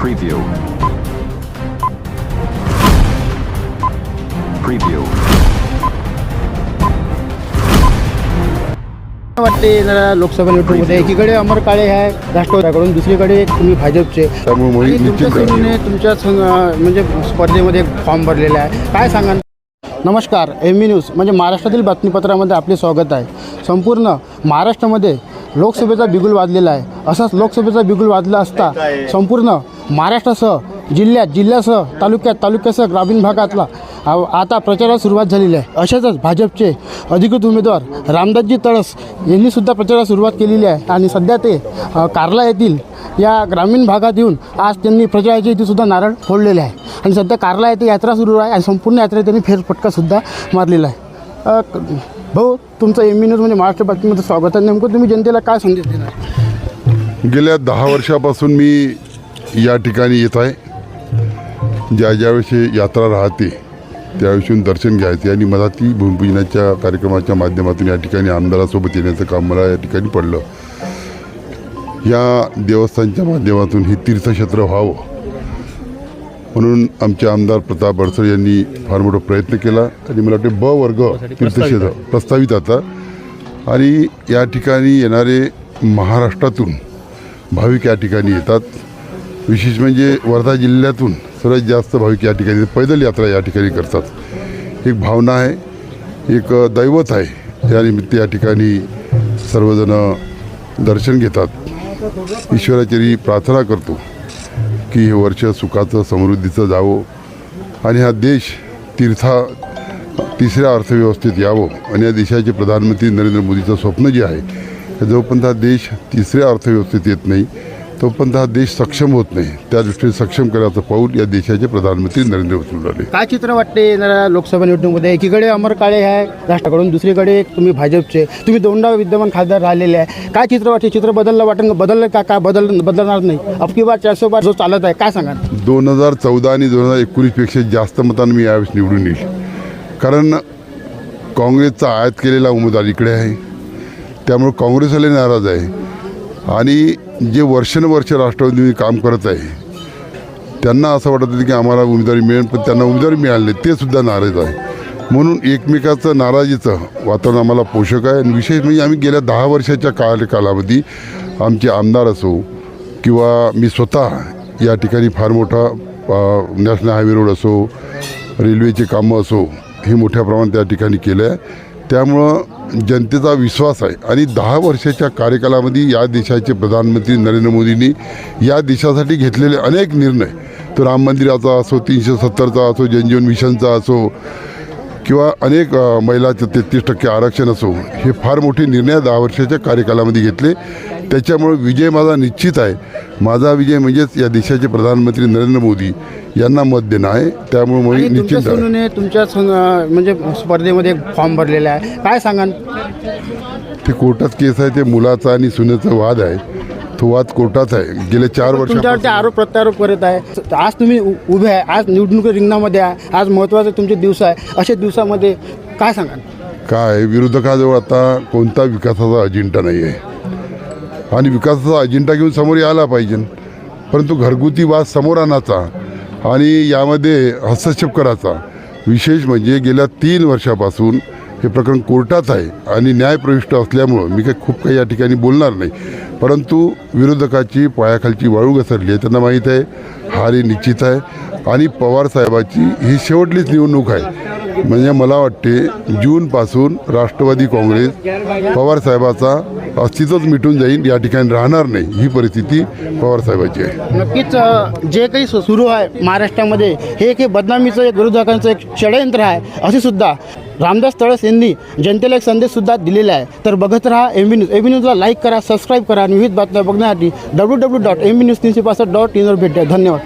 Preview. Preview. वाटते जरा लोकसभा निवडणुकीमध्ये एकीकडे अमर काळे आहे राष्ट्रवादीकडून दुसरीकडे तुम्ही भाजपचे. त्यामुळे मोहीम आणि तुमच्या संघ- म्हणजे स्पर्धेमध्ये फॉर्म भरलेला आहे. काय सांगा नमस्कार एम बी न्यूज म्हणजे महाराष्ट्रातील बातमीपत्रामध्ये आपले स्वागत आहे. संपूर्ण महाराष्ट्रामध्ये लोकसभेचा बिगुल वाजलेला आहे. असाच लोकसभेचा बिगुल वाजला असता संपूर्ण महाराष्ट्रासह जिल्ह्यात जिल्ह्यासह तालुक्यात तालुक्यासह ग्रामीण भागातला. आता प्रचाराला सुरुवात झालेली आहे. अशातच भाजपचे अधिकृत उमेदवार रामदासजी तळस यांनी सुद्धा प्रचाराला सुरुवात केलेली आहे. आणि सध्या ते कार्ला येथील या ग्रामीण भागात येऊन आज त्यांनी प्रचाराच्या इथे सुद्धा नारळ फोडलेले आहे. आणि सध्या कार्ला येथे यात्रा सुरू आहे आणि संपूर्ण यात्रा त्यांनी फेरफटकासुद्धा मारलेला आहे. भाऊ तुमचं एम न्यूज म्हणजे महाराष्ट्र बातमीमध्ये स्वागत आहे. नेमकं तुम्ही जनतेला काय संदेश देणार? गेल्या दहा वर्षापासून मी या ठिकाणी येत आहे. ज्या ज्यावेळेस यात्रा राहते त्यावेळेसून दर्शन घ्यायचे आणि मला ती भूमिपूजनाच्या कार्यक्रमाच्या माध्यमातून या ठिकाणी आमदारासोबत येण्याचं काम मला या ठिकाणी पडलं. या देवस्थानच्या माध्यमातून हे तीर्थक्षेत्र व्हावं म्हणून आमचे आमदार प्रताप अडसर यांनी फार मोठा प्रयत्न केला आणि मला वाटते ब वर्ग तीर्थक्षेत्र प्रस्तावित आता. आणि या ठिकाणी येणारे महाराष्ट्रातून भाविक या ठिकाणी येतात. विशेष म्हणजे वर्धा जिल्ह्यातून सर्वात जास्त भाविक या ठिकाणी पैदल यात्रा या ठिकाणी करतात. एक भावना आहे एक दैवत आहे. त्यानिमित्त या ठिकाणी सर्वजण दर्शन घेतात. ईश्वराचरी प्रार्थना करतो की हे वर्ष सुखाचं समृद्धीचं जावं आणि हा देश तीर्था तिसऱ्या अर्थव्यवस्थेत यावं आणि या देशाचे प्रधानमंत्री नरेंद्र मोदीचं स्वप्न जे आहे जोपर्यंत हा देश तिसऱ्या अर्थव्यवस्थेत येत नाही. तोपर्यंत हा देश सक्षम होत नाही. त्या दृष्टीने सक्षम करण्याचं पाऊल या देशाचे प्रधानमंत्री नरेंद्र मोदी राहिले काय चित्र वाटते लोकसभा निवडणुकीमध्ये? एकीकडे अमर काळे आहे राष्ट्राकडून दुसरीकडे तुम्ही भाजपचे. तुम्ही दोनदा विद्यमान खासदार राहिलेले आहे. काय चित्र वाटते? चित्र बदललं वाटेल बदललं का? काय बदल बदलणार नाही? अबकी बार चारशे बार जो चालत आहे काय सांगा दोन हजार चौदा आणि दोन हजार एकोणीसपेक्षा जास्त मतांनी मी यावेळेस निवडून येईल. कारण काँग्रेसचा आयात केलेला उमेदवार इकडे आहे. त्यामुळे काँग्रेसवाले नाराज आहे. आणि जे वर्षानुवर्ष राष्ट्रवादी काम करत आहे त्यांना असं वाटत होतं की आम्हाला उमेदवारी मिळेल पण त्यांना उमेदवारी मिळाली ते सुद्धा नाराज आहे. म्हणून एकमेकाचं नाराजीचं वातावरण आम्हाला पोषक आहे. आणि विशेष म्हणजे आम्ही गेल्या दहा वर्षाच्या काल कालावधी आमचे आमदार असो किंवा मी स्वतः या ठिकाणी फार मोठा नॅशनल हायवे रोड असो रेल्वेचे कामं असो हे मोठ्या प्रमाणात त्या ठिकाणी केलं आहे त्यामुळं जनतेचा विश्वास आहे. आणि दहा वर्षाच्या कार्यकालामध्ये या देशाचे प्रधानमंत्री नरेंद्र मोदींनी या देशासाठी घेतलेले अनेक निर्णय तो राम मंदिराचा असो तीनशे सत्तरचा असो जनजीवन मिशनचा असो किंवा अनेक महिलाचं तेहतीस टक्के आरक्षण असो हे फार मोठे निर्णय दहा वर्षाच्या कार्यकालामध्ये घेतले. त्याच्यामुळे विजय माझा निश्चित आहे. माझा विजय म्हणजेच या देशाचे प्रधानमंत्री नरेंद्र मोदी यांना मत देणं आहे. त्यामुळे आणि मी तुमच्या निश्चित आहे. सुनेने तुमच्या म्हणजे स्पर्धेमध्ये फॉर्म भरलेला आहे. काय सांगा ते कोर्टात केस आहे ते मुलाचा आणि सुनेचा वाद आहे. तो वाद कोर्टात आहे. गेले चार वर्ष आरोप प्रत्यारोप करत आहे. आज तुम्ही उ- उभे आहे. आज निवडणूक रिंगणामध्ये आहे. आज महत्त्वाचे तुमचे दिवस आहे. अशा दिवसामध्ये काय सांगा काय? विरोधकाजवळ आता कोणता विकासाचा अजेंडा नाही आहे आणि विकासाचा अजेंडा घेऊन समोर यायला पाहिजे. परंतु घरगुती वाद समोर आणायचा आणि यामध्ये हस्तक्षेप करायचा. विशेष म्हणजे गेल्या तीन वर्षापासून हे प्रकरण कोर्टात आहे आणि न्यायप्रविष्ट असल्यामुळं मी काही खूप काही या ठिकाणी बोलणार नाही. परंतु विरोधकाची पायाखालची वाळू घसरली आहे त्यांना माहीत आहे. हारी निश्चित आहे. आणि पवारसाहेबाची ही शेवटलीच निवडणूक आहे. म्हणजे मला वाटते जूनपासून राष्ट्रवादी काँग्रेस पवारसाहेबाचा अस्तित्वच मिटून जाईल या ठिकाणी राहणार नाही ही परिस्थिती पवारसाहेबाची आहे. नक्कीच जे काही सु- सुरू आहे महाराष्ट्रामध्ये हे एक हे बदनामीचं एक विरोधकांचं एक षडयंत्र आहे असे सुद्धा रामदास तळस यांनी जनतेला एक संदेश सुद्धा दिलेला आहे. तर बघत राहा M B news M B न्यूजला लाईक करा सबस्क्राईब करा आणि विविध बातम्या बघण्यासाठी W W dot M B news तीनशे पासष्ट डॉट इनवर भेट द्या. धन्यवाद.